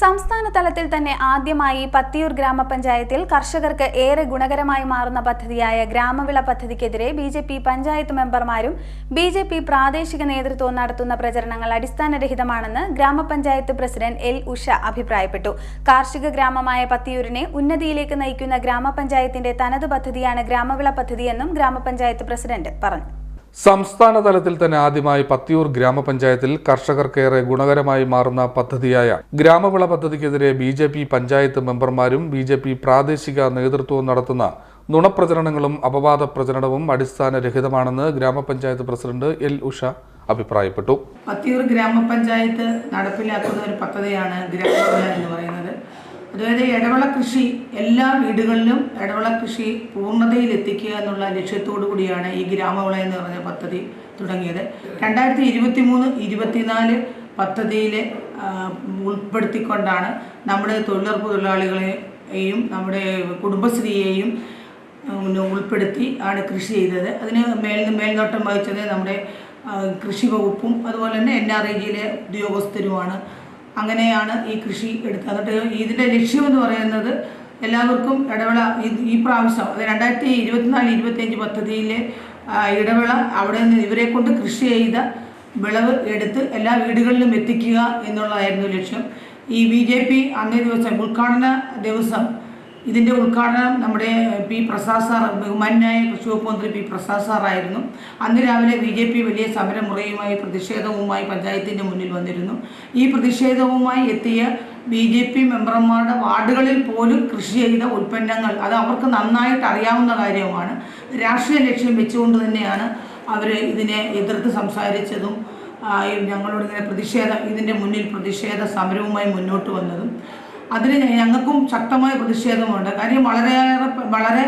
സംസ്ഥാന തലത്തിൽ തന്നെ ആദ്യമായി പത്തിയൂർ ഗ്രാമപഞ്ചായത്തിൽ കർഷകർക്ക് ഏറെ ഗുണകരമായി മാറുന്ന പദ്ധതിയായ ഗ്രാമവിള പദ്ധതിക്കെതിരെ ബി ജെ പി പഞ്ചായത്ത് മെമ്പർമാരും ബി ജെ പി പ്രാദേശിക നേതൃത്വവും നടത്തുന്ന പ്രചരണങ്ങൾ അടിസ്ഥാനരഹിതമാണെന്ന് ഗ്രാമപഞ്ചായത്ത് പ്രസിഡന്റ് എൽ ഉഷ അഭിപ്രായപ്പെട്ടു. കാർഷിക ഗ്രാമമായ പത്തിയൂരിനെ ഉന്നതിയിലേക്ക് നയിക്കുന്ന ഗ്രാമപഞ്ചായത്തിന്റെ തനത് പദ്ധതിയാണ് ഗ്രാമവിള പദ്ധതിയെന്നും ഗ്രാമപഞ്ചായത്ത് പ്രസിഡന്റ് പറഞ്ഞു. സംസ്ഥാന തലത്തിൽ തന്നെ ആദ്യമായി പത്തിയൂർ ഗ്രാമപഞ്ചായത്തിൽ കർഷകർക്കേറെ ഗുണകരമായി മാറുന്ന പദ്ധതിയായ ഗ്രാമവിള പദ്ധതിക്കെതിരെ ബി ജെ പി പഞ്ചായത്ത് മെമ്പർമാരും ബി ജെ പി പ്രാദേശിക നേതൃത്വവും നടത്തുന്ന നുണപ്രചരണങ്ങളും അപവാദ പ്രചരണവും അടിസ്ഥാനരഹിതമാണെന്ന് ഗ്രാമപഞ്ചായത്ത് പ്രസിഡന്റ് എൽ ഉഷ അഭിപ്രായപ്പെട്ടു. പത്തിയൂർ ഗ്രാമപഞ്ചായത്ത് നടപ്പിലാക്കുന്ന ഒരു പദ്ധതിയാണ് ഗ്രാമവിള എന്ന് പറയുന്നത്. അതായത് ഇടവള കൃഷി എല്ലാ വീടുകളിലും ഇടവള കൃഷി പൂർണതയിൽ എത്തിക്കുക എന്നുള്ള ലക്ഷ്യത്തോടു കൂടിയാണ് ഈ ഗ്രാമവിള എന്ന് പറഞ്ഞ പദ്ധതി തുടങ്ങിയത്. രണ്ടായിരത്തി ഇരുപത്തി മൂന്ന് ഇരുപത്തിനാല് പദ്ധതിയിൽ ഉൾപ്പെടുത്തിക്കൊണ്ടാണ് നമ്മുടെ തൊഴിലുറപ്പ് തൊഴിലാളികളെയും നമ്മുടെ കുടുംബശ്രീയെയും ഉൾപ്പെടുത്തി ആണ് കൃഷി ചെയ്തത്. അതിന് മേൽ മേൽനോട്ടം വഹിച്ചത് നമ്മുടെ കൃഷി വകുപ്പും അതുപോലെ തന്നെ എൻ ആർ ഐ ജിയിലെ ഉദ്യോഗസ്ഥരുമാണ്. അങ്ങനെയാണ് ഈ കൃഷി എടുക്കുക എന്നിട്ട് ഇതിന്റെ ലക്ഷ്യമെന്ന് പറയുന്നത് എല്ലാവർക്കും ഇടവേള ഈ പ്രാവശ്യം അത് രണ്ടായിരത്തി ഇരുപത്തിനാല് ഇരുപത്തിയഞ്ച് പദ്ധതിയിലെ ഇടവേള അവിടെ നിന്ന് ഇവരെ കൊണ്ട് കൃഷി ചെയ്ത വിളവ് എടുത്ത് എല്ലാ വീടുകളിലും എത്തിക്കുക എന്നുള്ളതായിരുന്നു ലക്ഷ്യം. ഈ ബി ജെ പി അന്നേ ദിവസം ഉദ്ഘാടന ദിവസം ഇതിന്റെ ഉദ്ഘാടനം നമ്മുടെ പി പ്രസാദ് സാർ ബഹുമാന്യായ കൃഷി വകുപ്പ് മന്ത്രി പി പ്രസാദ് സാറായിരുന്നു അന്ന് രാവിലെ ബി ജെ പി വലിയ സമരമുറയുമായി പ്രതിഷേധവുമായി പഞ്ചായത്തിന്റെ മുന്നിൽ വന്നിരുന്നു. ഈ പ്രതിഷേധവുമായി എത്തിയ ബി ജെ പി മെമ്പർമാരുടെ വാർഡുകളിൽ പോലും കൃഷി ചെയ്ത ഉൽപ്പന്നങ്ങൾ അത് അവർക്ക് നന്നായിട്ട് അറിയാവുന്ന കാര്യമാണ്. രാഷ്ട്രീയ ലക്ഷ്യം വെച്ചുകൊണ്ട് തന്നെയാണ് അവർ ഇതിനെ എതിർത്ത് സംസാരിച്ചതും ഞങ്ങളോട് ഇങ്ങനെ പ്രതിഷേധ ഇതിന്റെ മുന്നിൽ പ്രതിഷേധ സമരവുമായി മുന്നോട്ട് വന്നതും. അതിന് ഞങ്ങൾക്കും ശക്തമായ പ്രതിഷേധമുണ്ട്. കാര്യം വളരെയേറെ വളരെ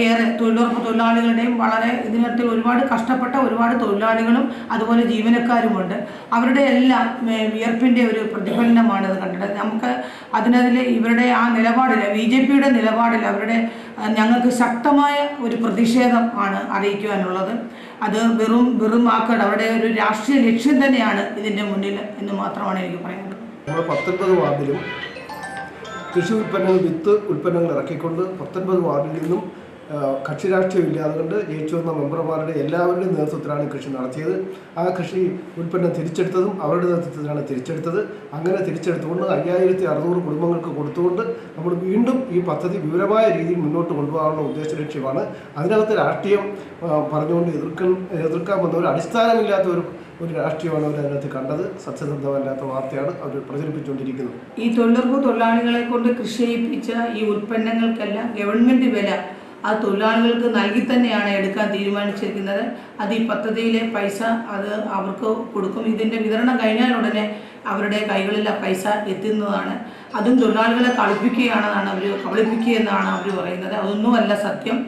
ഏറെ തൊഴിലുറപ്പ് തൊഴിലാളികളുടെയും വളരെ ഇതിനകത്ത് ഒരുപാട് കഷ്ടപ്പെട്ട ഒരുപാട് തൊഴിലാളികളും അതുപോലെ ജീവനക്കാരുമുണ്ട്. അവരുടെ എല്ലാം വിയർപ്പിന്റെ ഒരു പ്രതിഫലനമാണ് കണ്ടത്. നമുക്ക് അതിനതിൽ ഇവരുടെ ആ നിലപാടിൽ ബി ജെ പിയുടെ നിലപാടിൽ അവരുടെ ഞങ്ങൾക്ക് ശക്തമായ ഒരു പ്രതിഷേധം ആണ് അറിയിക്കുവാനുള്ളത്. അത് വെറും വെറും വാക്കുകൾ അവരുടെ ഒരു രാഷ്ട്രീയ ലക്ഷ്യം തന്നെയാണ് ഇതിന്റെ മുന്നിൽ എന്ന് മാത്രമാണ് എനിക്ക് പറയാനുള്ളത്. നമ്മുടെ പത്തൊൻപത് വാർഡിലും കൃഷി ഉൽപ്പന്നങ്ങൾ വിത്ത് ഉൽപ്പന്നങ്ങൾ ഇറക്കിക്കൊണ്ട് പത്തൊൻപത് വാർഡിൽ നിന്നും കക്ഷി രാഷ്ട്രീയമില്ല അതുകൊണ്ട് ജയിച്ചു വന്ന മെമ്പർമാരുടെ എല്ലാവരുടെയും നേതൃത്വത്തിലാണ് കൃഷി നടത്തിയത്. ആ കൃഷി ഉൽപ്പന്നം തിരിച്ചെടുത്തതും അവരുടെ നേതൃത്വത്തിലാണ് തിരിച്ചെടുത്തത്. അങ്ങനെ തിരിച്ചെടുത്തുകൊണ്ട് അയ്യായിരത്തി അറുന്നൂറ് കുടുംബങ്ങൾക്ക് കൊടുത്തുകൊണ്ട് നമ്മൾ വീണ്ടും ഈ പദ്ധതി വിവരമായ രീതിയിൽ മുന്നോട്ട് കൊണ്ടുപോകാനുള്ള ഉദ്ദേശ ലക്ഷ്യമാണ്. അതിനകത്ത് രാഷ്ട്രീയം പറഞ്ഞുകൊണ്ട് എതിർക്കാൻ എതിർക്കാൻ വന്ന ഒരു അടിസ്ഥാനമില്ലാത്ത ഒരു ഒരു രാഷ്ട്രീയമാണ് അവർ അതിനകത്ത് കണ്ടത്. സത്യസന്ധമല്ലാത്ത വാർത്തയാണ് അവർ പ്രചരിപ്പിച്ചുകൊണ്ടിരിക്കുന്നത്. ഈ തൊഴിലുറപ്പ് തൊഴിലാളികളെ കൊണ്ട് കൃഷി ചെയ്യിപ്പിച്ച ഈ ഉൽപ്പന്നങ്ങൾക്കെല്ലാം ഗവൺമെന്റ് വില ആ തൊഴിലാളികൾക്ക് നൽകി തന്നെയാണ് എടുക്കാൻ തീരുമാനിച്ചിരിക്കുന്നത്. അത് ഈ പദ്ധതിയിലെ പൈസ അത് അവർക്ക് കൊടുക്കും. ഇതിന്റെ വിതരണം കഴിഞ്ഞാൽ ഉടനെ അവരുടെ കൈകളിൽ ആ പൈസ എത്തുന്നതാണ്. അതും തൊഴിലാളികളെ കളിപ്പിക്കുകയാണെന്നാണ് അവർ കബളിപ്പിക്കുകയെന്നാണ് അവർ പറയുന്നത്. അതൊന്നുമല്ല സത്യം.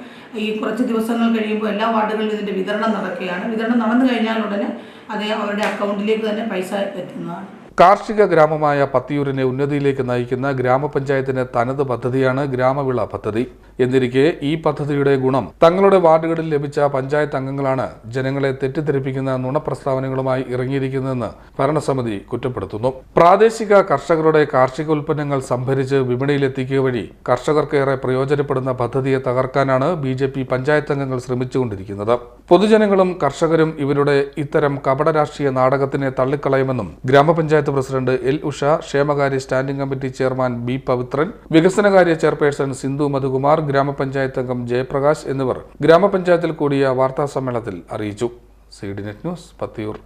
ഈ കുറച്ച് ദിവസങ്ങൾ കഴിയുമ്പോൾ എല്ലാ വാർഡുകളിലും ഇതിന്റെ വിതരണം നടക്കുകയാണ്. വിതരണം നടന്നു കഴിഞ്ഞാൽ ഉടനെ അത് അവരുടെ അക്കൗണ്ടിലേക്ക് തന്നെ പൈസ എത്തുന്നതാണ്. കാർഷിക ഗ്രാമമായ പത്തിയൂരിനെ ഉന്നതിയിലേക്ക് നയിക്കുന്ന ഗ്രാമപഞ്ചായത്തിന്റെ തനത് പദ്ധതിയാണ് ഗ്രാമവിള പദ്ധതി. എന്നിരിക്കെ ഈ പദ്ധതിയുടെ ഗുണം തങ്ങളുടെ വാർഡുകളിൽ ലഭിച്ച പഞ്ചായത്ത് അംഗങ്ങളാണ് ജനങ്ങളെ തെറ്റിദ്ധരിപ്പിക്കുന്ന നുണപ്രസ്താവനകളുമായി ഇറങ്ങിയിരിക്കുന്നതെന്ന് ഭരണസമിതി കുറ്റപ്പെടുത്തുന്നു. പ്രാദേശിക കർഷകരുടെ കാർഷിക ഉൽപ്പന്നങ്ങൾ സംഭരിച്ച് വിപണിയിലെത്തിക്കുക വഴി കർഷകർക്കേറെ പ്രയോജനപ്പെടുന്ന പദ്ധതിയെ തകർക്കാനാണ് ബി ജെ പി പഞ്ചായത്ത് അംഗങ്ങൾ ശ്രമിച്ചുകൊണ്ടിരിക്കുന്നത്. പൊതുജനങ്ങളും കർഷകരും ഇവരുടെ ഇത്തരം കപട രാഷ്ട്രീയ നാടകത്തിനെ തള്ളിക്കളയുമെന്നും ഗ്രാമപഞ്ചായത്ത് പ്രസിഡന്റ് എൽ ഉഷ ക്ഷേമകാര്യ standing committee chairman B Pavithran വികസനകാര്യ ചെയർപേഴ്സൺ സിന്ധു മധുകുമാർ ഗ്രാമപഞ്ചായത്ത് അംഗം ജയപ്രകാശ് എന്നിവർ ഗ്രാമപഞ്ചായത്തിൽ കൂടിയ വാർത്താ സമ്മേളനത്തിൽ അറിയിച്ചു. C D net news Pathiyoor.